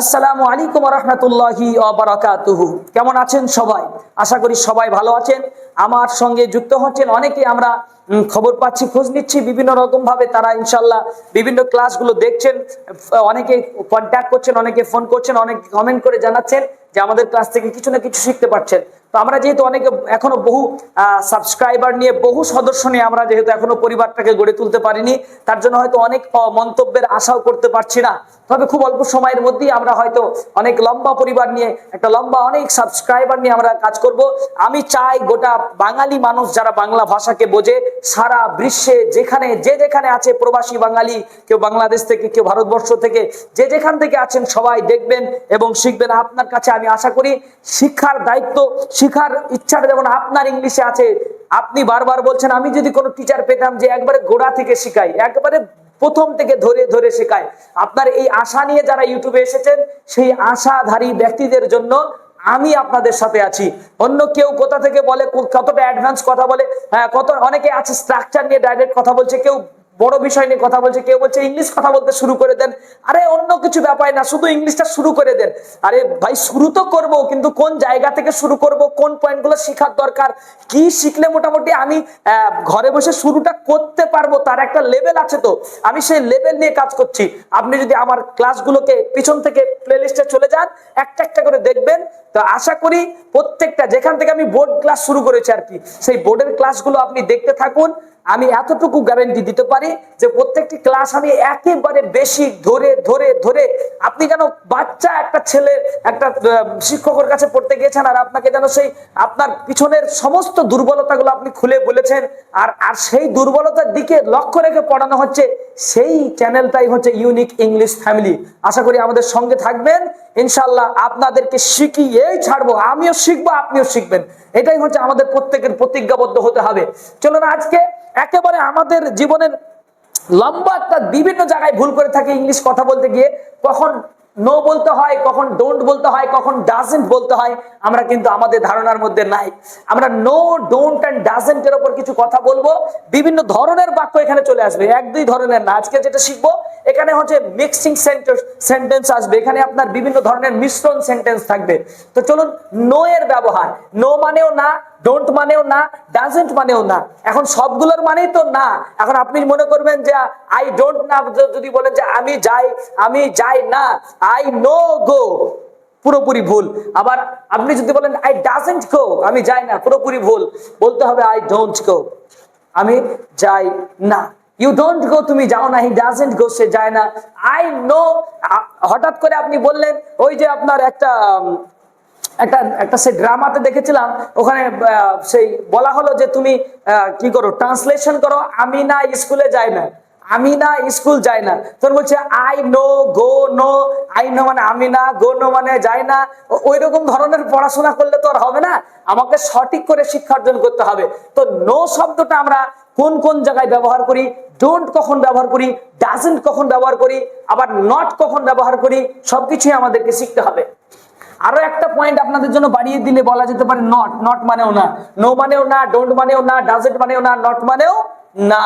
আসসালামু আলাইকুম রহমতুল্লাহি কেমন আছেন সবাই? আশা করি সবাই ভালো আছেন। আমার সঙ্গে যুক্ত হচ্ছেন অনেকে, আমরা খবর পাচ্ছি, খোঁজ নিচ্ছি, বিভিন্ন রকম ভাবে তারা ইনশাল্লাহ বিভিন্ন ক্লাসগুলো দেখছেন। অনেকে কন্ট্যাক্ট করছেন, অনেকে ফোন করছেন, অনেকে কমেন্ট করে জানাচ্ছেন যে আমাদের ক্লাস থেকে কিছু না কিছু শিখতে পারছেন। তো আমরা যেহেতু অনেকে এখনও বহু সাবস্ক্রাইবার নিয়ে, বহু সদস্য নিয়ে আমরা যেহেতু এখনও পরিবারটাকে গড়ে তুলতে পারিনি, তার জন্য হয়তো অনেক মন্তব্যের আশাও করতে পারছি না। তবে খুব অল্প সময়ের মধ্যেই আমরা হয়তো অনেক লম্বা পরিবার নিয়ে, একটা লম্বা অনেক সাবস্ক্রাইবার নিয়ে আমরা কাজ করব। আমি চাই গোটা বাঙালি মানুষ যারা বাংলা ভাষাকে বোঝে, সারা বিশ্বে যেখানে, যে যেখানে আছে প্রবাসী বাঙালি, কেউ বাংলাদেশ থেকে, কেউ ভারতবর্ষ থেকে, যে যেখান থেকে আছেন সবাই দেখবেন এবং শিখবেন। আপনার কাছে আমি আশা করি শিক্ষার দায়িত্ব শিখার ইচ্ছাটা যেমন আপনার ইংলিশে আছে আপনি বারবার বলছেন আমি যদি কোনো টিচার পেতাম যে একবারে গোড়া থেকে শিখাই একবারে প্রথম থেকে ধরে ধরে শেখায় আপনার এই আশা নিয়ে যারা ইউটিউবে এসেছেন সেই আশাধারী ব্যক্তিদের জন্য আমি আপনাদের সাথে আছি। অন্য কেউ কোথা থেকে বলে কতটা অ্যাডভান্স কথা বলে হ্যাঁ, কত অনেকে আছে স্ট্রাকচার নিয়ে ডাইরেক্ট কথা বলছে কেউ বড় বিষয় নিয়ে কথা বলছে, কেউ বলছে ইংলিশ কথা বলতে শুরু করে দেন। আরে, অন্য কিছু ব্যাপার না, শুধু ইংলিশটা শুরু করে দেন। আরে ভাই, শুরু তো করব, কিন্তু কোন জায়গা থেকে শুরু করব, কোন পয়েন্টগুলো শেখার দরকার, কি শিখলে মোটামুটি আমি ঘরে বসে শুরুটা করতে পারব, তার একটা লেভেল আছে তো। আমি সেই লেভেল নিয়ে কাজ করছি। আপনি যদি আমার ক্লাসগুলোকে পিছন থেকে প্লেলিস্টে চলে যান, একটা একটা করে দেখবেন। তো আশা করি প্রত্যেকটা, যেখান থেকে আমি বোর্ড ক্লাস শুরু করেছি আর কি, সেই বোর্ডের ক্লাসগুলো আপনি দেখতে থাকুন। আমি এতটুকু গ্যারেন্টি দিতে পারি যে প্রত্যেকটি ক্লাস আমি একেবারে বেশি ধরে ধরে ধরে আপনি যেন বাচ্চা একটা ছেলে, একটা শিক্ষকের কাছে পড়তে গিয়েছেন আর আপনাকে যেন সেই আপনার পিছনের সমস্ত দুর্বলতাগুলো আপনি খুলে বলেছেন। আর আর সেই দুর্বলতার দিকে লক্ষ্য রেখে পড়ানো হচ্ছে সেই চ্যানেলটাই হচ্ছে ইউনিক ইংলিশ ফ্যামিলি আশা করি আমাদের সঙ্গে থাকবেন। ইনশাল্লাহ আপনাদেরকে শিখিয়েই ছাড়বো। আমিও শিখব, আপনিও শিখবেন। এটাই হচ্ছে আমাদের প্রত্যেকের প্রতিজ্ঞাবদ্ধ হতে হবে। চলুন আজকে একেবারে আমাদের জীবনের লম্বা একটা বিভিন্ন জায়গায় ভুল করে থাকে ইংলিশ কথা বলতে গিয়ে। কখন নো বলতে হয়, কখন ডোন্ট বলতে হয়, কখন ডাজেন্ট বলতে হয়, আমরা কিন্তু আমাদের ধারণার মধ্যে নাই। আমরা নো ডোন্ট অ্যান্ড ডাজেন্ট এর উপর কিছু কথা বলব। বিভিন্ন ধরনের বাক্য এখানে চলে আসবে, এক, দুই ধরনের না। আজকে যেটা শিখব, এখানে হচ্ছে মিক্সিং সেন্টেন্স সেন্টেন্স আসবে। এখানে আপনার বিভিন্ন ধরনের মিশ্রণ সেন্টেন্স থাকবে। তো চলুন নো এর ব্যবহার। নো মানেও না ডোন্ট মানেও না ডাজেন্ট মানেও না। এখন সবগুলোর মানেই তো না। এখন আপনি মনে করবেন যে আই ডোন্ট না। যদি বলেন যে, আমি যাই আমি যাই না। আই নো গো পুরোপুরি ভুল। আবার আপনি যদি বলেন আই ডাজেন্ট গো আমি যাই না, পুরোপুরি ভুল। বলতে হবে আই ডোন্ট গো আমি যাই না। ইউ ডোন্ট গো তুমি যাও না। হি ডাজেন্ট গো সে যায় না। আই নো হঠাৎ করে আপনি বললেন, ওই যে আপনার একটা একটা একটা সেই ড্রামাতে দেখেছিলাম, ওখানে সেই বলা হলো যে তুমি কি করো ট্রান্সলেশন করো, আমি না স্কুলে যাই না, আমি না স্কুল যাই না। তোর বলছে I no go no I no মানে আমি না গো নো মানে যাই না। ওই রকম ধরনের পড়াশোনা করলে তো আর হবে না, আমাকে সঠিক করে শিক্ষা অর্জন করতে হবে। তো নো শব্দটা আমরা কোন কোন জায়গায় ব্যবহার করি ডোন্ট কখন ব্যবহার করি ডাজেন্ট কখন ব্যবহার করি, আবার নট কখন ব্যবহার করি, সবকিছুই আমাদেরকে শিখতে হবে। আরও একটা পয়েন্ট আপনাদের জন্য বাড়িয়ে দিলে বলা যেতে পারে নট নট মানেও না। নো মানেও না ডোন্ট মানেও না ডাজেন্ট মানেও না নট মানেও না।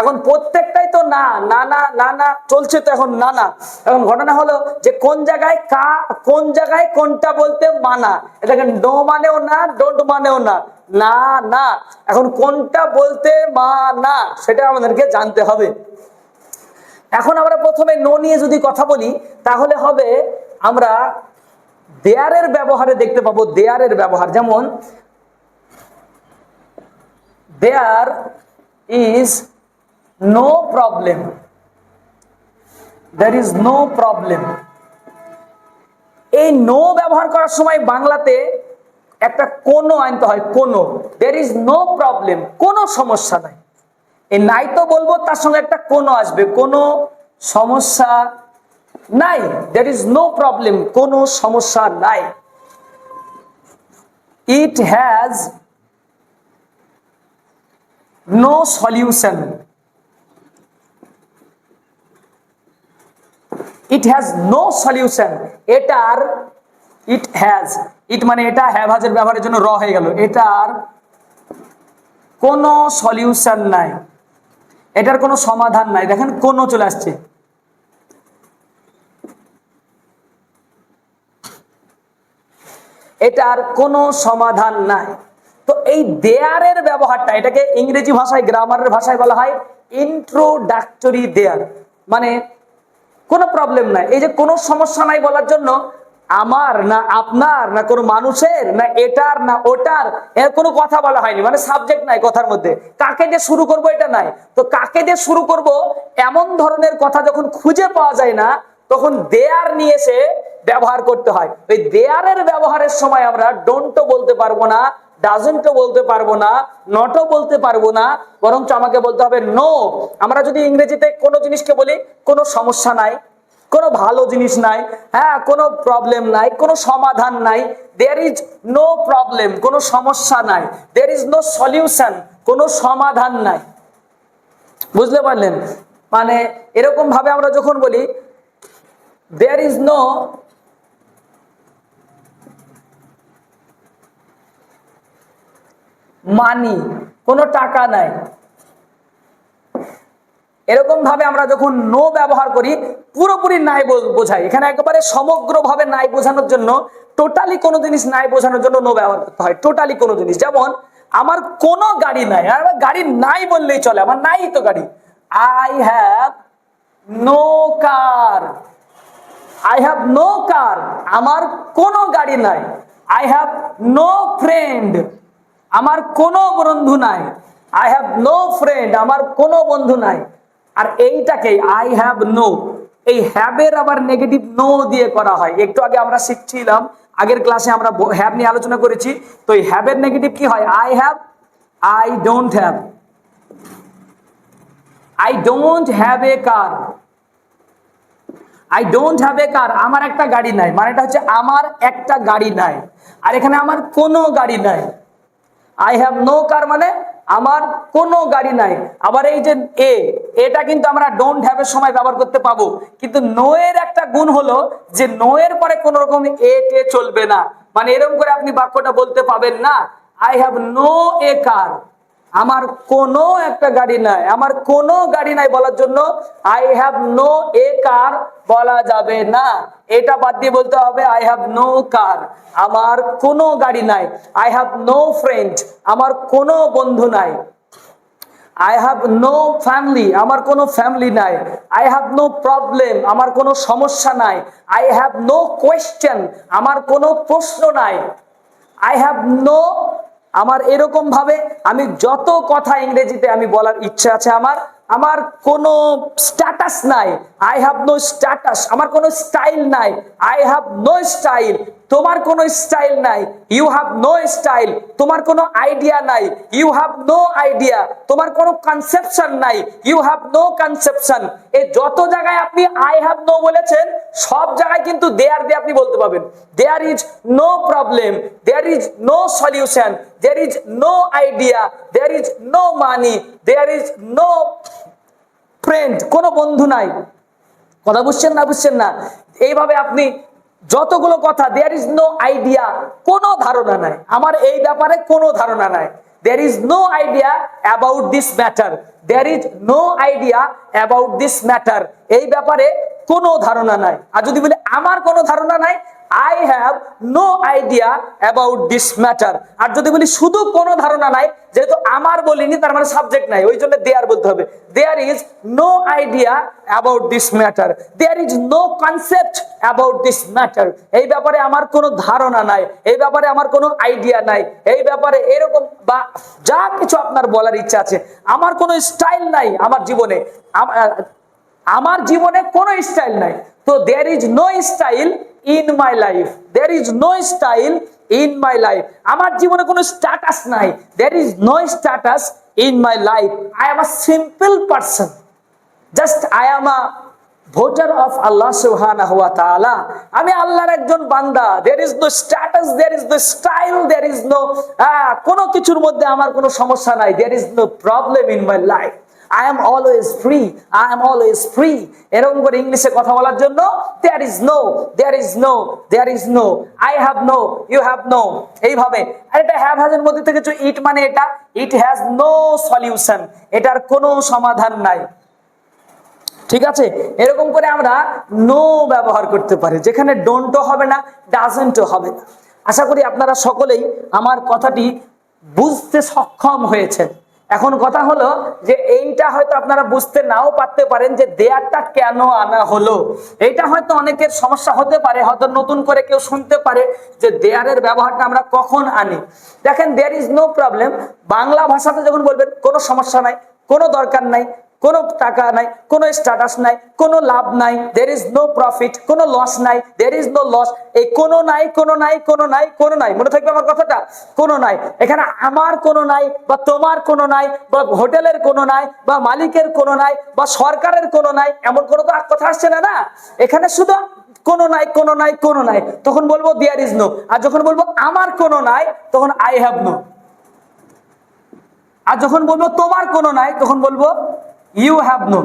এখন প্রত্যেকটাই তো না না না না না, চলছে তো এখন না না। এখন ঘটনা হলো যে কোন জায়গায় কা, কোন জায়গায় কোনটা বলতে মানা। এটাকে নো মানেও না ডোন্ট মানেও না। না না। এখন কোনটা বলতে মানা, সেটা আমাদেরকে জানতে হবে। এখন আমরা প্রথমে নো নিয়ে যদি কথা বলি, তাহলে হবে আমরা দেয়ারের ব্যবহারে দেখতে পাবো দেয়ারের ব্যবহার। যেমন, there is no problem. There is no problem. এই নো ব্যবহার করার সময় বাংলাতে একটা কোনো আনতে হয়, কোনো। দের ইজ নো প্রবলেম, কোনো সমস্যা নাই। এই নাই তো বলব, তার সঙ্গে একটা কোনো আসবে, কোনো সমস্যা নাই দের ইজ নো প্রবলেম কোনো সমস্যা নাই। It has no solution it has no solution এটার ইট হ্যাজ ইট মানে এটা হ্যাভ হাজের ব্যবহারের জন্য র হয়ে গেল। এটার কোনো সলিউশন নাই। এটার কোনো সমাধান নাই। দেখেন, কোনো চলে আসছে। এটার কোনো সমাধান নাই। তো এই দেয়ারের ব্যবহারটা, এটাকে ইংরেজি ভাষায় গ্রামারের ভাষায় বলা হয় ইন্ট্রোডাক্টরি দেয়ার। মানে কোনো প্রবলেম নাই। এই যে কোনো সমস্যা নাই বলার জন্য আমার না আপনার না কোনো মানুষের না এটার না ওটার এর কোনো কথা বলা হয়নি। মানে সাবজেক্ট নাই কথার মধ্যে। কাকে দিয়ে শুরু করব এটা নাই। তো কাকে দিয়ে শুরু করব? এমন ধরনের কথা যখন খুঁজে পাওয়া যায় না, তখন দেয়ার নিয়ে এসে ব্যবহার করতে হয়। ওই দেয়ারের ব্যবহারের সময় আমরা ডোন্টও বলতে পারব না ডাজেন্টও বলতে পারব না নটও বলতে পারব না, বরঞ্চ আমাকে বলতে হবে নো আমরা যদি ইংরেজিতে কোনো জিনিসকে বলি, কোনো সমস্যা নাই, কোনো ভালো জিনিস নাই হ্যাঁ কোনো প্রবলেম নাই, কোনো সমাধান নাই দেয়ার ইজ নো প্রবলেম কোনো সমস্যা নাই দেয়ার ইজ নো সলিউশন কোনো সমাধান নাই। বুঝতে পারলেন মানে এরকম ভাবে আমরা যখন বলি দেয়ার ইজ নো মানি কোনো টাকা নাই। এরকম ভাবে আমরা যখন নো ব্যবহার করি, পুরোপুরি নাই বোঝাই। এখানে একেবারে সমগ্রভাবে নাই বোঝানোর জন্য টোটালি কোনো জিনিস নাই বোঝানোর জন্য নো ব্যবহার করতে হয়। টোটালি কোনো জিনিস। যেমন, আমার কোনো গাড়ি নাই। আর গাড়ি নাই বললেই চলে। আমার নাই তো গাড়ি। I have no car I have no car আমার কোনো গাড়ি নাই। আই হ্যাভ নো ফ্রেন্ড আমার কোনো বন্ধু নাই। আই হ্যাভ নো ফ্রেন্ড আমার কোনো বন্ধু নাই। আর এইটাকে আই হ্যাভ নো এই হ্যাবের আবার নেগেটিভ নো দিয়ে করা হয়। একটু আগে আমরা শিখছিলাম, আগের ক্লাসে আমরা হ্যাভ নিয়ে আলোচনা করেছি। তো এই হ্যাবের নেগেটিভ কি হয়? I have I don't have I don't have a car I don't have a car আমার একটা গাড়ি নাই। মানে এটা হচ্ছে আমার একটা গাড়ি নাই। আর এখানে আমার কোনো গাড়ি নাই। আই হ্যাভ নো কার মানে আমার কোনো গাড়ি নাই। আবার এই যে এ এটা কিন্তু আমরা ডোন্ট হ্যাভ এর সময় ব্যবহার করতে পাবো। কিন্তু নো এর একটা গুণ হলো যে নো এর পরে কোন রকম এ টে চলবে না। মানে এরকম করে আপনি বাক্যটা বলতে পাবেন না। I have no a car আমার কোনো একটা গাড়ি নাই। আমার কোনো গাড়ি নাই বলার জন্য I have no a car বলা যাবে না। এটা বাদ দিয়ে বলতে হবে আই হ্যাভ নো কার আমার কোনো গাড়ি নাই। আই হ্যাভ নো ফ্রেন্ড আমার কোনো বন্ধু নাই। আই হ্যাভ নো ফ্যামিলি আমার কোনো ফ্যামিলি নাই। আই হ্যাভ নো প্রবলেম আমার কোনো সমস্যা নাই। আই হ্যাভ নো কোয়েশ্চেন আমার কোনো প্রশ্ন নাই। আই হ্যাভ নো আমার এরকম ভাবে আমি যত কথা ইংরেজিতে আমি বলার ইচ্ছা আছে আমার আমার কোনো স্ট্যাটাস নাই। আই হ্যাভ নো স্ট্যাটাস আমার কোনো স্টাইল নাই। আই হ্যাভ নো স্টাইল তোমার কোনো স্টাইল নাই। ইউ হ্যাভ নো স্টাইল তোমার কোনো আইডিয়া নাই। ইউ হ্যাভ নো আইডিয়া তোমার কোনো কনসেপশন নাই। ইউ হ্যাভ নো কনসেপশন এই যত জায়গায় আপনি আই হ্যাভ নো বলেছেন, সব জায়গায় কিন্তু দেয়ার দিয়ে আপনি বলতে পারবেন। There is no problem there is no solution there is no idea there is no money there is no friend কোনো বন্ধু নাই। কথা বুঝছেন না বুঝছেন না? এইভাবে আপনি যতগুলো কথা দেয়ার ইজ নো আইডিয়া কোনো ধারণা নাই। আমার এই ব্যাপারে কোনো ধারণা নাই। There is no idea about this matter there is no idea about this matter এই ব্যাপারে কোনো ধারণা নাই। আর যদি বলে, আমার কোনো ধারণা নাই I have no idea about this matter আর যদি বলি শুধু কোনো ধারণা নাই, যেহেতু আমার বলিনি, তার মানে সাবজেক্ট নাই, ওই জন্য দেয়ার বলতে হবে। There is no idea about this matter there is no concept about this matter এই ব্যাপারে আমার কোনো ধারণা নাই, এই ব্যাপারে আমার কোনো আইডিয়া নাই, এই ব্যাপারে এরকম বা যা কিছু আপনার বলার ইচ্ছা আছে, আমার কোনো স্টাইল নাই আমার জীবনে। আম- আমার জীবনে কোনো স্টাইল নাই। তো there is no style in my life there is no style in my life আমার জীবনে কোনো স্ট্যাটাস নাই. There is no status in my life I am a simple person just I am a voter of আল্লাহ সুবহানাহু ওয়া তাআলা আমি আল্লাহর একজন বান্দা। There is no status there is no style there is no কোনো কিছুর মধ্যে আমার কোনো সমস্যা নাই। There is no problem in my life I am always free I am always free এরকম করে ইংলিশে কথা বলার জন্য there is no there is no there is no I have no you have no এইভাবে। আর এটা হ্যাভ হ্যাজের মধ্যে থেকে ইট মানে এটা। ইট হ্যাজ নো সলিউশন এটার কোনো সমাধান নাই। ঠিক আছে? এরকম করে আমরা নো ব্যবহার করতে পারি। যেখানে ডোন্টও হবে না ডাজেন্টও হবে না। আশা করি আপনারা সকলেই আমার কথাটি বুঝতে সক্ষম হয়েছেন। এখন কথা হলো যে এইটা হয়তো আপনারা বুঝতে নাও পারতে পারেন যে দেয়ারটা কেন আনা হলো। এইটা হয়তো অনেকের সমস্যা হতে পারে, হয়তো নতুন করে কেউ শুনতে পারে যে দেয়ারের ব্যবহারটা আমরা কখন আনি। দেখেন there is no problem Bangla ভাষাতে যখন বলবেন, কোনো সমস্যা নাই, কোনো দরকার নাই। কোনো টাকা নাই, কোনো স্ট্যাটাস নাই, কোনো লাভ নাই দের ইজ নো প্রফিট কোনো লস নাই দের ইজ নো লস এই কোনো নাই কোনো নাই কোনো নাই কোনো নাই, মনে থাকবে আমার কথাটা? কোনো নাই। এখানে আমার কোনো নাই বা তোমার কোনো নাই বা হোটেলের কোনো নাই বা মালিকের কোনো নাই বা সরকারের কোনো নাই, এমন কোনো তো কথা আসছে না না? এখানে শুধু কোনো নাই কোনো নাই কোনো নাই। তখন বলব দেয়ার ইজ নো আর যখন বলব, আমার কোনো নাই, তখন আই হ্যাভ নো আর যখন বলব, তোমার কোনো নাই, তখন বলব ইউ হ্যাভ নো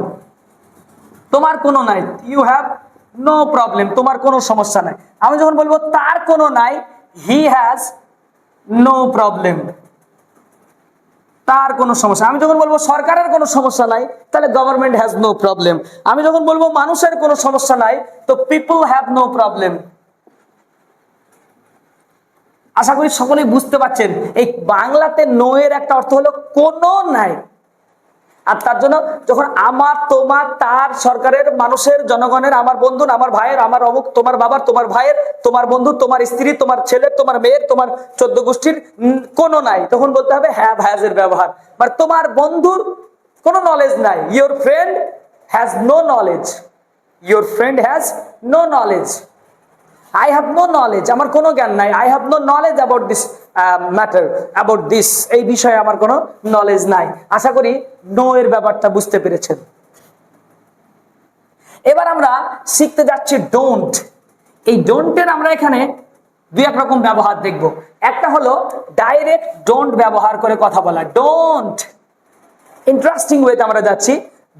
তোমার কোনো নাই। ইউ হ্যাভ নো প্রবলেম তোমার কোনো সমস্যা নাই। আমি যখন বলব, তার কোনো নাই হি হ্যাজ নো প্রবলেম তার কোনো সমস্যা। আমি যখন বলব, সরকারের কোনো সমস্যা নাই, তাহলে গভর্নমেন্ট হ্যাজ নো প্রবলেম আমি যখন বলব, মানুষের কোনো সমস্যা নাই, তো পিপল হ্যাভ নো প্রবলেম আশা করি সকলেই বুঝতে পারছেন। এই বাংলাতে নো এর একটা অর্থ হলো, কোনো নাই। আর তার জন্য যখন আমার, তোমার, তার, সরকারের, মানুষের, জনগণের, আমার বন্ধুর, আমার ভাইয়ের, আমার অমুক, তোমার বাবার, তোমার ভাইয়ের, তোমার বন্ধু, তোমার স্ত্রী, তোমার ছেলে, তোমার মেয়ের, তোমার চোদ্দ গোষ্ঠীর কোনো নাই। তখন বলতে হবে হ্যাভ হ্যাজ এর ব্যবহার। মানে তোমার বন্ধুর কোনো নলেজ নাই। Your friend has no knowledge your friend has no knowledge I have no knowledge আমার কোনো জ্ঞান নাই। I have no knowledge about this matter about this এই বিষয়ে আমার কোনো নলেজ নাই। আশা করি নো এর ব্যাপারটা বুঝতে পেরেছেন। এবার আমরা শিখতে যাচ্ছি ডোন্ট এই ডোন্টের আমরা এখানে দুই এক রকম ব্যবহার দেখব। একটা হলো ডাইরেক্ট ডোন্ট ব্যবহার করে কথা বলা। ডোন্ট ইন্টারেস্টিং ওয়েতে আমরা যাচ্ছি।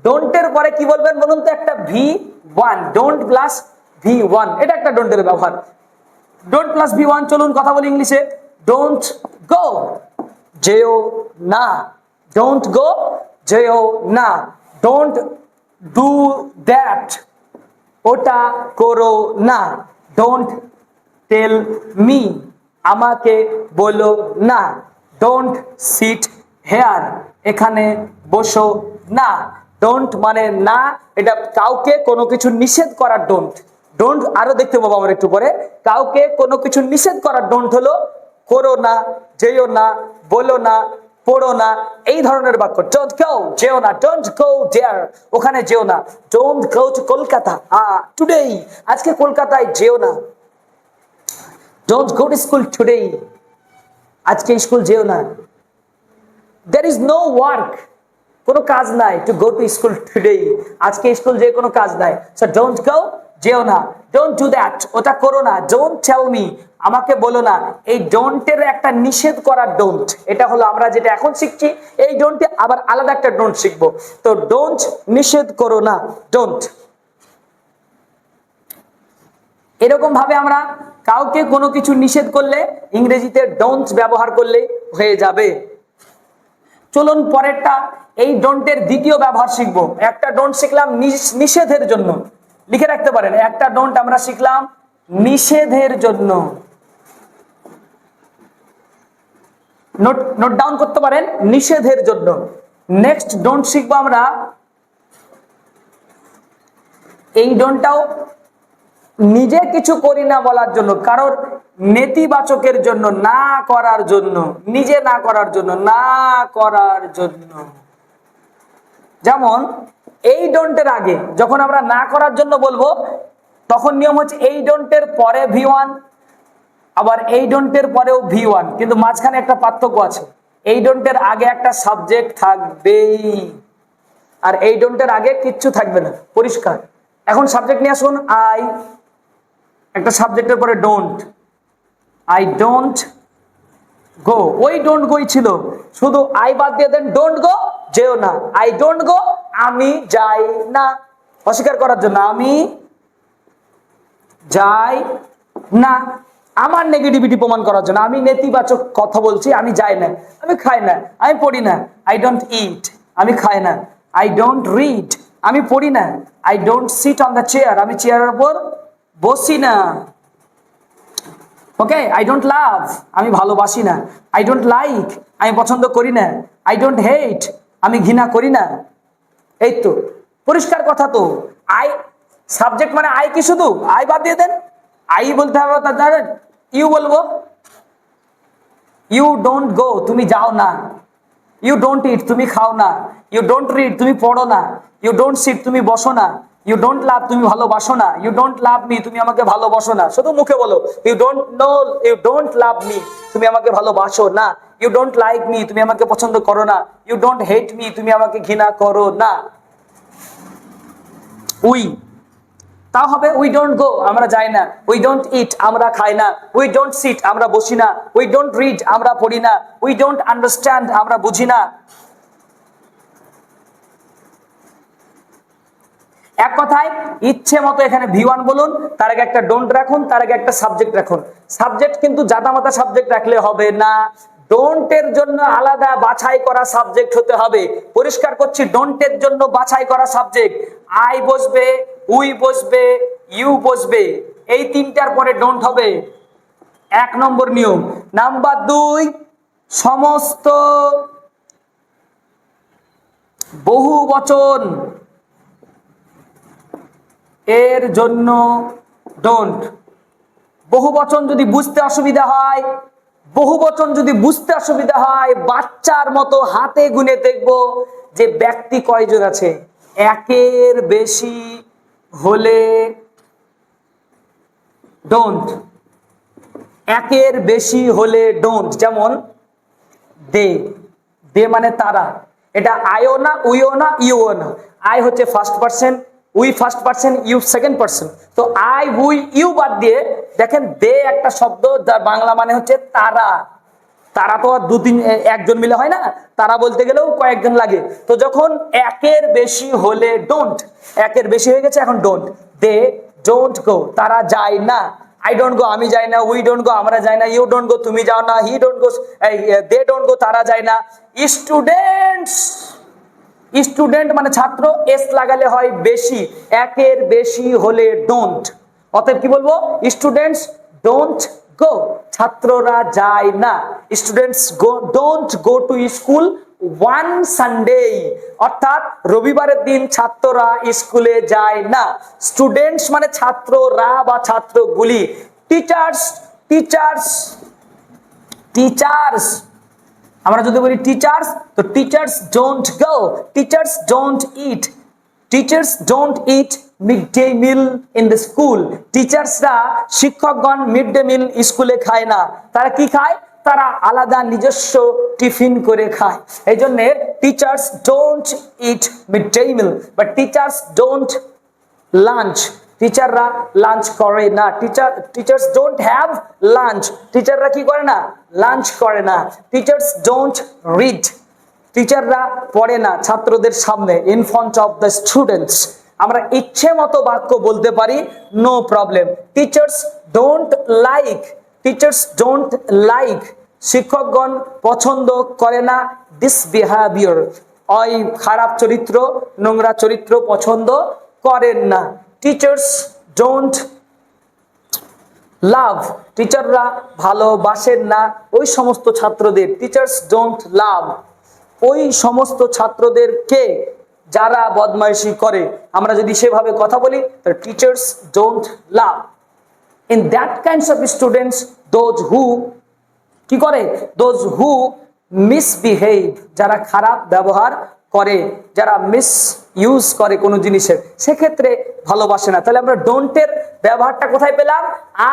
ডোন্টের পরে কি বলবেন বলুন তো? একটা V one don't plus V one এটা একটা ডোন্টের ব্যবহার। ডোন্ট প্লাস ভি ওয়ান চলুন কথা বলি ইংলিশে। ডোন্ট গো যেও না ডোন্ট গো যেও না ডোন্ট ডু দ্যাট ওটা করো না ডোন্ট টেল মি আমাকে বলো না ডোন্ট সিট হেয়ার এখানে বসো না ডোন্ট মানে না এটা কাউকে কোনো কিছু নিষেধ করার ডোন্ট ডোন্ট আরও দেখতে পাবো আমরা একটু পরে কাউকে কোনো কিছু নিষেধ করার ডোন্ট হলো করো না যেও না, বলো না, পড়ো না, এই ধরনের বাক্য। ডোন্ট গো যেও না ডোন্ট গো দেয়ার ওখানে যেও না। Don't go to Kolkata today আজকে কলকাতায় যেও না। Don't go to school today আজকে স্কুল যেও না। দের ইজ নো ওয়ার্ক কোনো কাজ নাই to go to school today আজকে স্কুল যে কোনো কাজ নাই। সো ডোন্ট গো যেও না ডোন্ট ডু দ্যাট ওটা করো না ডোন্ট টেল মি আমাকে বলো না। এই ডোন্টের একটা নিষেধ করার ডোন্ট এটা হলো আমরা যেটা এখন শিখছি, এই ডোন্টে আবার আলাদা একটা ডোন্ট শিখব। তো ডোন্ট নিষেধ করো না ডোন্ট এরকম ভাবে আমরা কাউকে কোনো কিছু নিষেধ করলে ইংরেজিতে ডোন্ট ব্যবহার করলে হয়ে যাবে। চলুন পরেরটা, এই ডোন্টের দ্বিতীয় ব্যবহার শিখব। একটা ডোন্ট শিখলাম নিষ- নিষেধের জন্য। লিখে রাখতে পারেন, একটা ডোন্ট আমরা শিখলাম নিষেধের জন্য। নোট নোট ডাউন করতে পারেন, নিষেধের জন্য। নেক্সট ডোন্ট শিখব আমরা, এই ডোনটাও নিজে কিছু করি না বলার জন্য কারোর নেতিবাচকের জন্য, না করার জন্য, নিজে না করার জন্য, না করার জন্য। যেমন এই ডোন্টের আগে যখন আমরা না করার জন্য বলব, তখন নিয়ম হচ্ছে এই ডোন্টের পরে ভি ওয়ান আবার এই ডোন্টের পরেও ভি ওয়ান কিন্তু মাঝখানে একটা পার্থক্য আছে। এই ডোন্টের আগে একটা সাবজেক্ট থাকবেই। আর এই ডোন্টের আগে কিচ্ছু থাকবে না। পরিষ্কার। এখন সাবজেক্ট নিয়ে আসুন আই একটা সাবজেক্টের পরে ডোন্ট আই ডোন্ট গো ওই ডোন্ট গোই ছিল। শুধু আই বাদ দিয়ে দেন ডোন্ট গো যেও না। আই ডোন্ট গো আমি যাই না। অস্বীকার করার জন্য আমি যাই না। আমার নেগেটিভিটি প্রমাণ করার জন্য আমি নেতিবাচক কথা বলছি, আমি যাই না। আমি খাই না, আমি পড়ি না। আই ডোন্ট ইট আমি খাই না। আই ডোন্ট রিড আমি পড়ি না। I don't sit on the chair আমি চেয়ারের উপর বসি না। ওকে আই ডোন্ট লাভ আমি ভালোবাসি না। আই ডোন্ট লাইক আমি পছন্দ করি না। আই ডোন্ট হেট আমি ঘৃণা করি না। এই তো, পরিষ্কার কথা তো। আই সাবজেক্ট মানে আই কি শুধু? আই বাদ দিয়ে দেন। আই বলতে হবে তার ইউ বলব। ইউ ডোন্ট গো তুমি যাও না। ইউ ডোন্ট ইট তুমি খাও না। ইউ ডোন্ট রিড তুমি পড়ো না। ইউ ডোন্ট সিট তুমি বসো না। ইউ ডোন্ট লাভ তুমি ভালোবাসো না। ইউ ডোন্ট লাভ মি তুমি আমাকে ভালোবাসো না। শুধু মুখে বলো you don't know you don't love me তুমি আমাকে ভালোবাসো না। ইউ ডোন্ট লাইক মি তুমি আমাকে পছন্দ করো না। ইউ ডোন্ট হেট মি তুমি আমাকে ঘৃণা করো না। উই তা হবে উই ডোন্ট গো আমরা যাই না। উই ডোন্ট ইট আমরা খাই না। উই ডোন্ট সিট আমরা বসি না। উই ডোন্ট রিড আমরা পড়ি না। উই ডোন্ট আন্ডারস্ট্যান্ড আমরা বুঝি না। এক কথায়, ইচ্ছে মতো এখানে ভি ওয়ান বলুন, তার আগে একটা ডোন্ট রাখুন, তার আগে একটা সাবজেক্ট রাখুন। সাবজেক্ট কিন্তু জাতামাতা সাবজেক্ট রাখলে হবে না। ডোন্টের জন্য আলাদা বাছাই করা সাবজেক্ট হতে হবে। পরিষ্কার করছি ডোন্টের জন্য বাছাই করা সাবজেক্ট আই বসবে উই বসবে ইউ বসবে। এই তিনটার পরে ডোন্ট হবে। এক নম্বর নিয়ম। নাম্বার দুই, সমস্ত বহু বচন এর জন্য ডোন্ট বহু বচন যদি বুঝতে অসুবিধা হয়, বহু বচন যদি বুঝতে অসুবিধা হয়, বাচ্চার মতো হাতে গুনে দেখব যে ব্যক্তি কয়জন আছে। একের বেশি হলে ডোন্ট একের বেশি হলে ডোন্ট যেমন দে। দে মানে তারা। এটা আইও না উইও না ইউও না আই হচ্ছে first person we first person, you second person. তো আই, উই, ইউ বাদ দিয়ে দেখেন দে একটা শব্দ যার বাংলা মানে হচ্ছে তারা। তারা তো আর দু তিন একজন মিলে হয় না। তারা বলতে গেলেও কয়েকজন লাগে। তো যখন একের বেশি হলে ডোন্ট একের বেশি হয়ে গেছে, এখন ডোন্ট দে ডোন্ট গো তারা যায় না। আই ডোন্ট গো আমি যাই না। উই ডোন্ট গো আমরা যাই না। ইউ ডোন্ট গো তুমি যাও না। হি don't go they don't go তারা যায় না। স্টুডেন্টস স্টুডেন্ট মানে ছাত্র এস লাগালে হয় বেশি, একের বেশি হলে ডোন্ট অতএব কি বলব? স্টুডেন্টস ডোন্ট গো ছাত্ররা যায় না। Students go don't go to school on Sunday অর্থাৎ রবিবারের দিন ছাত্ররা স্কুলে যায় না। স্টুডেন্টস মানে ছাত্ররা বা ছাত্রগুলি। Teachers teachers teachers. আমরা যদি বলি টিচার্স তো teachers don't go teachers don't eat teachers don't eat mid day meal in the school টিচার্সরা শিক্ষকগণ মিড ডে মিল স্কুলে খায় না। তারা কি খায়? তারা আলাদা নিজস্ব টিফিন করে খায়। এই জন্য teachers don't eat mid day meal but teachers don't lunch টিচাররা লাঞ্চ করে না। Teacher teachers don't have lunch টিচাররা কি করে না? লাঞ্চ করে না। টিচার্স ডোন্ট রিড টিচাররা পড়ে না ছাত্রদের সামনে in front of the students আমরা ইচ্ছে মতো বাক্য বলতে পারি no problem teachers don't like teachers don't like শিক্ষকগণ পছন্দ করে না দিস বিহেভিয়ার ওই খারাপ চরিত্র, নোংরা চরিত্র পছন্দ করেন না। টিচার্স ডোন্ট লাভ টিচাররা ভালোবাসেন না। ওই সমস্ত ছাত্রদের। টিচার্স ডোন্ট লাভ ওই সমস্ত ছাত্রদেরকে যারা বদমাইশি করে। আমরা যদি সেভাবে কথা বলি, তাহলে teachers don't love in that kinds of students those who কি করে? দোজ হু মিসবিহেভ যারা খারাপ ব্যবহার করে, যারা মিস ইউজ করে কোনো জিনিসের, সেক্ষেত্রে ভালোবাসে না। তাহলে আমরা ডোন্টের ব্যবহারটা কোথায় পেলাম?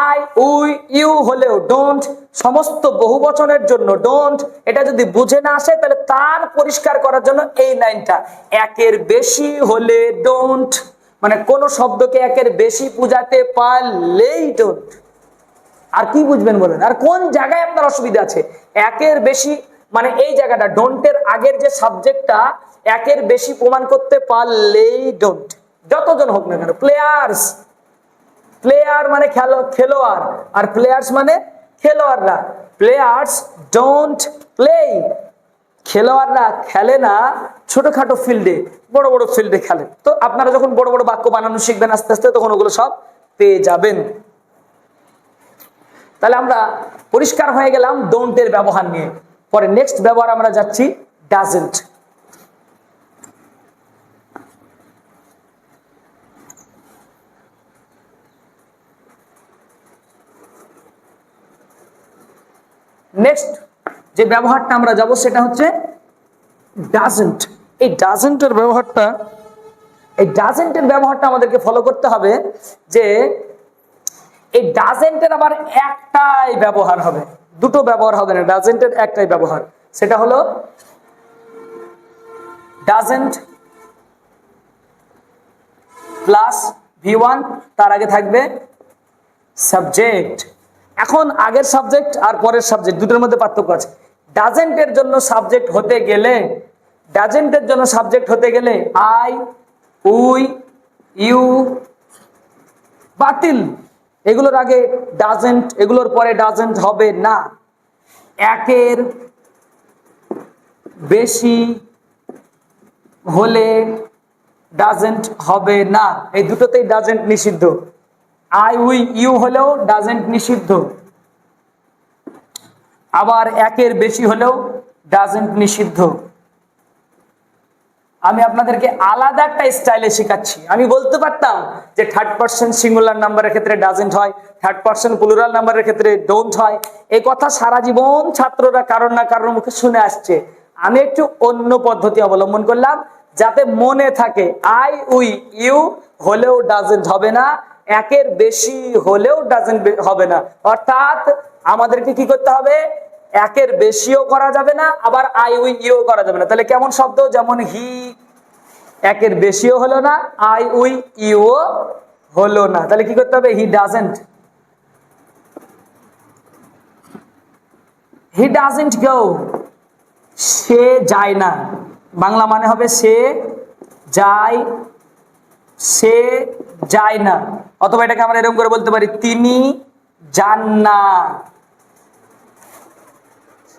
আই উই ইউ হলেও ডোন্ট সমস্ত বহুবচনের জন্য ডোন্ট এটা যদি বুঝে না আসে, তাহলে তার পরিষ্কার করার জন্য এই লাইনটা। একের বেশি হলে ডোন্ট মানে কোন শব্দকে একের বেশি বুঝাতে পারলেই ডোন্ট আর কি বুঝবেন বলেন? আর কোন জায়গায় আপনার অসুবিধা আছে? একের বেশি মানে এই জায়গাটা ডোন্টের আগের যে সাবজেক্টটা একের বেশি প্রমাণ করতে পারলেই ডোন্ট যতজন হোক না কেন প্লেয়ার্স প্লেয়ার মানে খেলো, খেলোয়াড়। আর প্লেয়ার্স মানে খেলোয়াড়রা। প্লেয়ার্স ডোন্ট প্লে খেলোয়াড়রা খেলে না, ছোটখাটো ফিল্ডে বড় বড় ফিল্ডে খেলে। তো আপনারা যখন বড় বড় বাক্য বানানো শিখবেন আস্তে আস্তে, তখন ওগুলো সব পেয়ে যাবেন। তাহলে আমরা পরিষ্কার হয়ে গেলাম ডোন্টের ব্যবহার নিয়ে। পরে নেক্সট ব্যবহার আমরা যাচ্ছি ডাজেন্ট নেক্সট যে ব্যবহারটা আমরা যাব সেটা হচ্ছে ডাজেন্ট এই ডাজেন্টের ব্যবহারটা, এই ডাজেন্টের ব্যবহারটা আমাদেরকে ফলো করতে হবে যে, এই ডাজেন্টের আবার একটাই ব্যবহার হবে। দুটো ব্যবহার হবে না, ডাজেন্টের একটাই ব্যবহার। সেটা হলো ডাজেন্ট প্লাস ভি ওয়ান, তার আগে থাকবে সাবজেক্ট। এখন আগের সাবজেক্ট আর পরের সাবজেক্ট, দুটোর মধ্যে পার্থক্য আছে। ডাজেন্টের জন্য সাবজেক্ট হতে গেলে, ডাজেন্টের জন্য সাবজেক্ট হতে গেলে আই, উই, ইউ বাতিল। এগুলোর আগে ডাজেন্ট এগুলোর পরে ডাজেন্ট হবে না। একের বেশি হলে ডাজেন্ট হবে না। এই দুটোতেই ডাজেন্ট নিষিদ্ধ। আই উই ইউ হলেও ডাজেন্ট নিষিদ্ধ। আবার একের বেশি হলেও ডাজেন্ট নিষিদ্ধ। আমি আপনাদেরকে আলাদা একটা স্টাইলে শেখাচ্ছি। আমি বলতে পারতাম যে থার্ড পার্সন সিঙ্গুলার নাম্বারের ক্ষেত্রে ডাজেন্ট হয় থার্ড পার্সন প্লুরাল নাম্বারের ক্ষেত্রে ডোন্ট হয়। এই কথা সারা জীবন ছাত্ররা কারণ না কারোর মুখে শুনে আসছে। আমি একটু অন্য পদ্ধতি অবলম্বন করলাম, যাতে মনে থাকে আই উই ইউ হলেও ডাজেন্ট হবে না, একের বেশি হলেও ডাজেন্ট হবে না। অর্থাৎ আমাদেরকে কি করতে হবে? একের বেশিও করা যাবে না, আবার আই উই ইউ করা যাবে না। তাহলে কেমন শব্দ? যেমন হি একের বেশিও হলো না, আই উই ইউও হলো না। তাহলে কি করতে হবে? হি ডাজেন্ট। হি ডাজেন্ট গো। সে যায় না। বাংলা মানে হবে সে যায় সে যায় না। অথবা এটাকে আমরা এরকম করে বলতে পারি, তিনি যান না।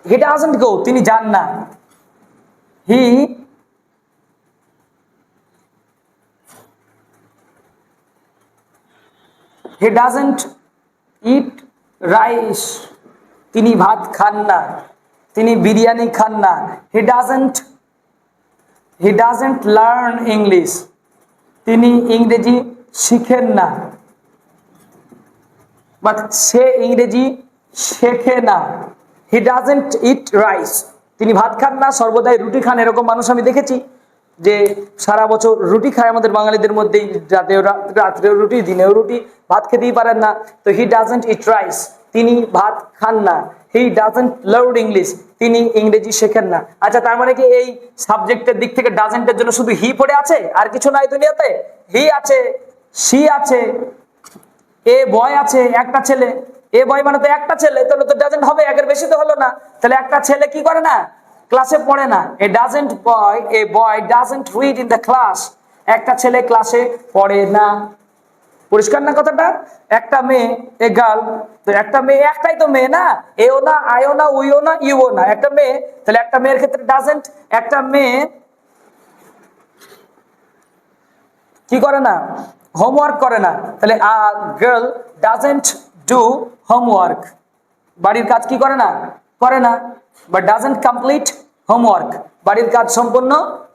হি ডাজেন্ট গো তিনি যান না। হি হি ডাজেন্ট ইট রাইস তিনি ভাত খান না। তিনি বিরিয়ানি খান না। He doesn't he doesn't learn English তিনি ইংরেজি শিখেন না। বাট সে ইংরেজি শেখে না। হি ডাজেন্ট ইট রাইস তিনি ভাত খান না, সর্বদাই রুটি খান, এরকম মানুষ আমি দেখেছি যে সারা বছর রুটি খায় আমাদের বাঙালিদের মধ্যেই, রাতেও রাত্রেও রুটি, দিনেও রুটি, ভাত খেতেই পারেন না। তো হি ডাজেন্ট ইট রাইস তিনি ভাত খান না। হি ডাজেন্ট লার্ন ইংলিশ তিনি ইংরেজি শেখেন না। আচ্ছা তার মানে কি এই সাবজেক্টের দিক থেকে ডাজেন্টের জন্য শুধু হি পড়ে আছে? আর কিছু নাই দুনিয়াতে? হি আছে সি আছে, এ বয় আছে, একটা ছেলে। এ বয় মানে তো একটা ছেলে, তাহলে তো ডাজেন্ট হবে, একের বেশি তো হলো না। তাহলে একটা ছেলে কি করে না? ক্লাসে পড়ে না। A doesn't boy a boy doesn't read in the class একটা ছেলে ক্লাসে পড়ে না। পরিষ্কার না কথাটা? একটা মেয়ে, এ গার্ল তো একটা মেয়ে একটাই তো মেয়ে না। এও না, আয়ও না, উইও না, ইউও না। একটা মেয়ে, তাহলে একটা মেয়ের ক্ষেত্রে ডাজেন্ট একটা মেয়ে কি করে না? হোমওয়ার্ক করে না। তাহলে a girl doesn't do homework বাড়ির কাজ কি করে না? করে না। বা ডাজেন্ট কমপ্লিট হোমওয়ার্ক বাড়ির কাজ সম্পূর্ণ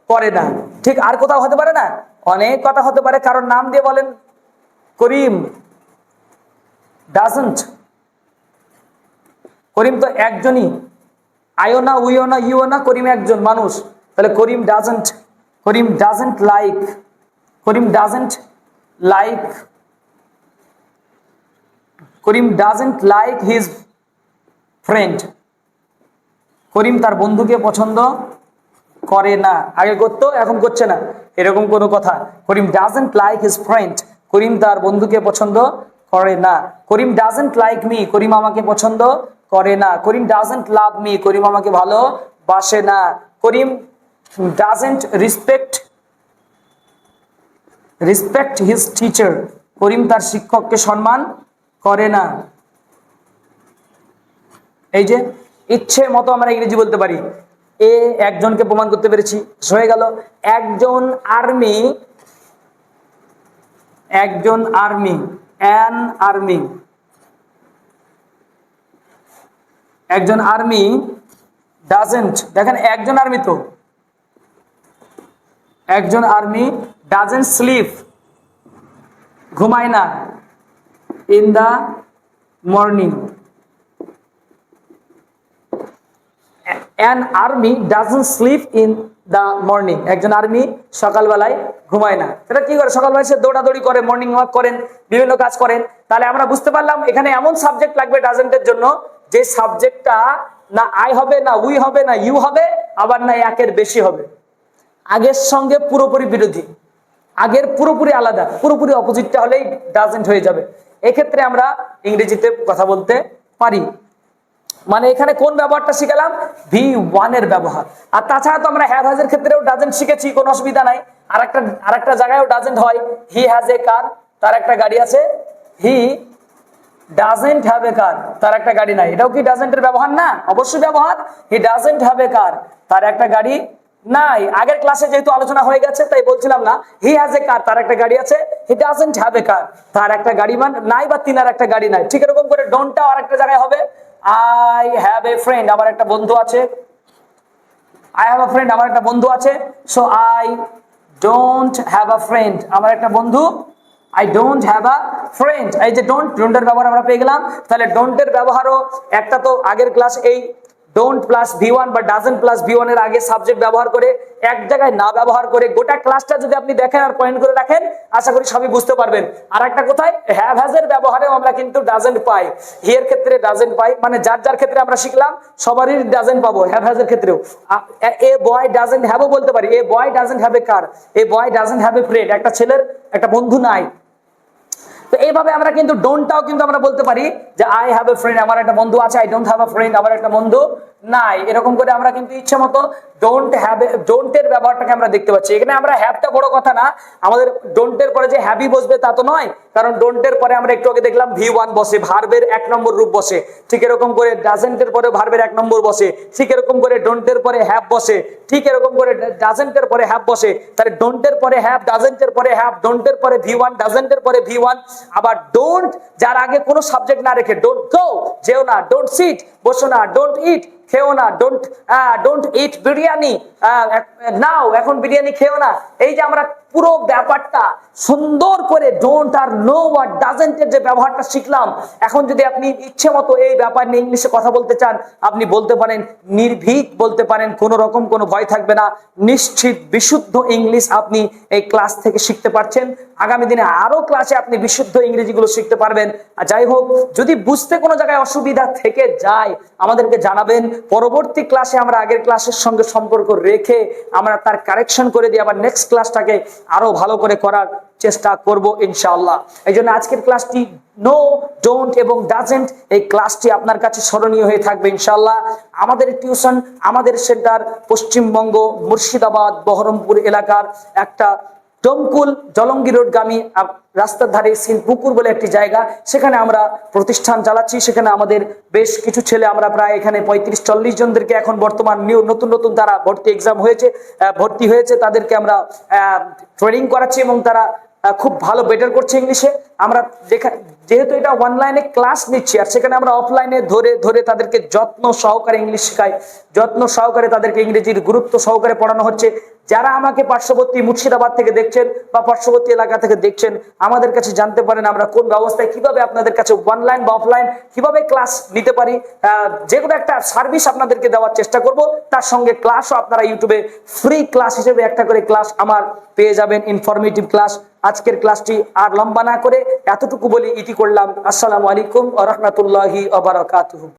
করে না। ঠিক আর কোথাও হতে পারে না? অনেক কথা হতে পারে। কারণ নাম দিয়ে বলেন। করিম। ডাজেন্ট করিম তো একজনই। আইও না উইও না ইউও না করিম একজন মানুষ। তাহলে Karim doesn't Karim doesn't like Karim doesn't like Karim doesn't like his friend Karim তার বন্ধুকে পছন্দ করে না। আগে করতো, এখন করছে না। এরকম কোনো কথা। Karim doesn't like his friend Karim তার বন্ধুকে পছন্দ করে না। Karim doesn't like me Karim আমাকে পছন্দ করে না। Karim doesn't love me Karim আমাকে ভালো বাসে না। Karim doesn't respect respect his teacher Karim তার শিক্ষককে সম্মান করে না। এই যে ইচ্ছে মতো আমরা ইংরেজি বলতে পারি। এ একজনকে প্রমাণ করতে পেরেছি হয়ে গেল। একজন আর্মি একজন আর্মি, অ্যান আর্মি। একজন আর্মি ডাজেন্ট, দেখেন একজন আর্মি তো। একজন আর্মি ডাজেন্ট স্লিপ, ঘুমায় না। In the morning an army doesn't sleep in the morning একজন আর্মি সকালবেলায় ঘুমায় না। সেটা কি করে? সকালবেলায় সে দৌড়াদৌড়ি করে মর্নিং ওয়াক করেন, বিভিন্ন কাজ করেন। তাহলে আমরা বুঝতে পারলাম এখানে এমন সাবজেক্ট লাগবে ডাজেন্টের জন্য, যে সাবজেক্টটা না আই হবে, না উই হবে, না ইউ হবে, আবার না একের বেশি হবে। আগের সঙ্গে পুরোপুরি বিরোধী। আগের পুরোপুরি আলাদা। পুরোপুরি অপোজিটটা হলেই ডাজেন্ট হয়ে যাবে। এক্ষেত্রে আমরা ইংরেজিতে কথা বলতে পারি। মানে এখানে কোন ব্যবহারটা শিখালাম? ভি ওয়ানের ব্যবহার। আর তাছাড়া তো আমরা হ্যাভ হ্যাজের ক্ষেত্রেও ডাজেন্ট শিখেছি, কোনো অসুবিধা নাই। আর একটা আর একটা জায়গায়ও ডাজেন্ট হয়। হি হ্যাজ এ কার তার একটা গাড়ি আছে। হি ডাজেন্ট হ্যাভ এ কার তার একটা গাড়ি নাই। এটাও কি ডাজেন্টের ব্যবহার না? অবশ্যই ব্যবহার। হি ডাজেন্ট হ্যাভ এ কার তার একটা গাড়ি নাই। আগের ক্লাসে যেহেতু আলোচনা হয়ে গেছে, তাই বলছিলাম না। হি হ্যাজ এ কার তার একটা গাড়ি আছে। হি ডাজেন্ট হ্যাভ এ কার তার একটা গাড়ি মান নাই বা তিনার একটা গাড়ি নাই। ঠিক এরকম করে ডোন্টটা আর একটা জায়গায় হবে। আই হ্যাভ এ ফ্রেন্ড আমার একটা বন্ধু আছে। আই হ্যাভ আ ফ্রেন্ড আমার একটা বন্ধু আছে। So I don't have a friend আমার একটা বন্ধু। I don't have a friend এই যে ডোন্ট ডোন্টের ব্যবহার আমরা পেয়ে গেলাম। তাহলে ডোন্টের ব্যবহারও একটা তো আগের ক্লাস এই ডোন্ট প্লাস ভি ওয়ান বা ডাজেন্ট প্লাস ভি ওয়ানের আগে সাবজেক্ট ব্যবহার করে এক জায়গায় না ব্যবহার করে গোটা ক্লাসটা যদি আপনি দেখেন আর পয়েন্ট করে রাখেন, আশা করি সবই বুঝতে পারবেন। আর একটা কোথায়? হ্যাভ হ্যাজের ব্যবহারেও আমরা কিন্তু ডাজেন্ট পাই। হিয়ের ক্ষেত্রে ডাজেন্ট পাই। মানে যার যার ক্ষেত্রে আমরা শিখলাম, সবারই ডাজেন্ট পাবো হ্যাভ হ্যাজের ক্ষেত্রেও। এ বয় ডাজেন্ট হ্যাভও বলতে পারি। A boy doesn't have a car a boy doesn't have a friend একটা ছেলের, একটা বন্ধু নাই। তো এইভাবে আমরা কিন্তু ডোনটাও কিন্তু আমরা বলতে পারি যে আই হ্যাভ এ ফ্রেন্ড আমার একটা বন্ধু আছে I don't have a friend আমার একটা বন্ধু নাই। এরকম করে আমরা কিন্তু ইচ্ছে মতো ডোন্ট হ্যাভ ডোন্টের ব্যবহারটাকে আমরা দেখতে পাচ্ছি। এখানে আমরা হ্যাভটা বড় কথা না। আমাদের ডোন্টের পরে যে হ্যাভি বসবে তা তো নয়। কারণ ডোন্টের পরে আমরা একটু আগে দেখলাম ভি ওয়ান বসে ভার্বের এক নম্বর রূপ বসে। ঠিক এরকম করে ডাজেন্টের পরে ভার্বের এক নম্বর বসে। ঠিক এরকম করে ডোন্টের পরে হ্যাভ বসে। ঠিক এরকম করে ডাজেন্টের পরে হ্যাভ বসে। তাহলে ডোন্টের পরে হ্যাভ ডাজেন্টের পরে হ্যাভ ডোন্টের পরে ভি ওয়ান ডাজেন্টের পরে ভি ওয়ান আবার ডোন্ট যার আগে কোনো সাবজেক্ট না রেখে ডোন্ট গো যেও না ডোন্ট সিট বসো না ডোন্ট ইট খেও না don't don't eat biryani now এখন বিরিয়ানি খেও না। এই যে আমরা পুরো ব্যাপারটা সুন্দর করে ডোন্ট আর নো আর ডাজেন্টের যে ব্যবহারটা শিখলাম, এখন যদি আপনি ইচ্ছে মতো এই ব্যাপার নিয়ে ইংলিশে কথা বলতে চান, আপনি বলতে পারেন নির্ভীক, বলতে পারেন কোনো রকম কোনো ভয় থাকবে না, নিশ্চিত বিশুদ্ধ ইংলিশ আপনি এই ক্লাস থেকে শিখতে পারছেন। আগামী দিনে আরও ক্লাসে আপনি বিশুদ্ধ ইংরেজিগুলো শিখতে পারবেন। আর যাই হোক, যদি বুঝতে কোনো জায়গায় অসুবিধা থেকে যায়, আমাদেরকে জানাবেন। পরবর্তী ক্লাসে আমরা আগের ক্লাসের সঙ্গে সম্পর্ক রেখে আমরা তার কারেকশন করে দিয়ে আবার নেক্সট ক্লাসটাকে আরও ভালো করে করার চেষ্টা করব ইনশাআল্লাহ। এই জন্য আজকের ক্লাসটি নো ডোন্ট এবং ডাজেন্ট এই ক্লাসটি আপনার কাছে স্মরণীয় হয়ে থাকবে ইনশাআল্লাহ। আমাদের টিউশন, আমাদের সেন্টার পশ্চিমবঙ্গ মুর্শিদাবাদ, বহরমপুর এলাকার একটা ডমকুল জলঙ্গি রোডগামী রাস্তার ধারে পুকুর বলে একটি জায়গা। সেখানে আমরা প্রতিষ্ঠান চালাচ্ছি। সেখানে আমাদের বেশ কিছু ছেলে আমরা প্রায় এখানে পঁয়ত্রিশ, চল্লিশ জনদেরকে এখন বর্তমান নিউ, নতুন নতুন তারা ভর্তি এক্সাম হয়েছে ভর্তি হয়েছে। তাদেরকে আমরা ট্রেনিং করাচ্ছি এবং তারা খুব ভালো বেটার করছে ইংলিশে আমরা যেহেতু এটা অনলাইনে ক্লাস নিচ্ছি, আর সেখানে আমরা অফলাইনে ধরে ধরে তাদেরকে যত্ন সহকারে ইংলিশ শেখাই। যত্ন সহকারে তাদেরকে ইংরেজির গুরুত্ব সহকারে পড়ানো হচ্ছে। যারা আমাকে পার্শ্ববর্তী মুর্শিদাবাদ থেকে দেখছেন বা পার্শ্ববর্তী এলাকা থেকে দেখছেন, আমাদের কাছে জানতে পারেন আমরা কোন ব্যবস্থায় কীভাবে আপনাদের কাছে অনলাইন বা অফলাইন কীভাবে ক্লাস নিতে পারি। যে কোনো একটা সার্ভিস আপনাদেরকে দেওয়ার চেষ্টা করব। তার সঙ্গে ক্লাসও আপনারা ইউটিউবে ফ্রি ক্লাস হিসেবে একটা করে ক্লাস আমার পেয়ে যাবেন ইনফরমেটিভ ক্লাস আজকের ক্লাসটি আর লম্বা না করে এতটুকু বলি, ইতি করলাম। আসসালামু আলাইকুম আ রহমতুল্লাহি